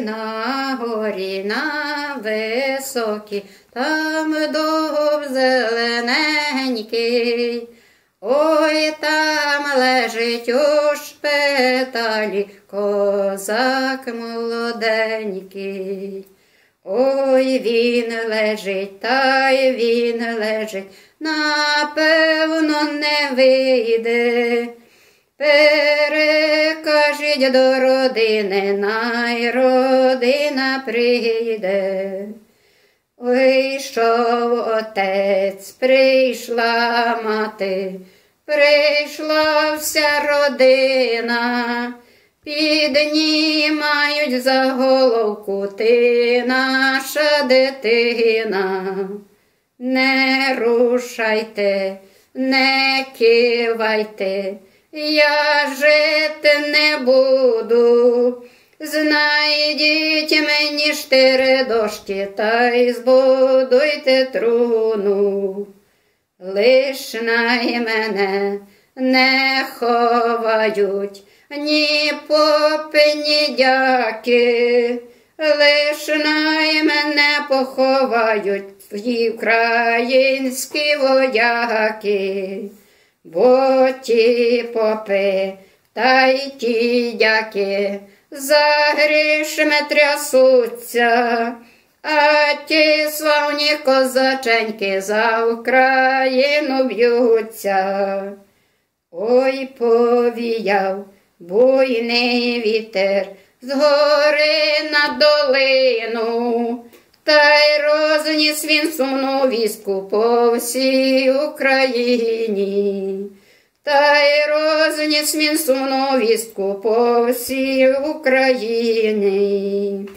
на горі на високій, там дуб зелененький. Ой, там лежить у шпиталі козак молоденький. Ой, він лежить, та й він лежить, напевно, не вийде. До родини, най родина прийде. Вийшов отець, прийшла мати, прийшла вся родина, піднімають за головку ти наша дитина. Не рушайте, не кивайте, я жити не буду. Знайдіть мені штири дошки та й збудуйте труну. Лиш най мене не ховають ні попи, ні дяки, лиш най мене поховають твої українські вояки, бо ті попи та й ті дяки за грішми трясуться, а ті славні козаченьки за Україну б'ються. Ой повіяв буйний вітер з гори на долину, та й розніс він сумну вістку по всій Україні. Та й розніс він сумну вістку по всій Україні.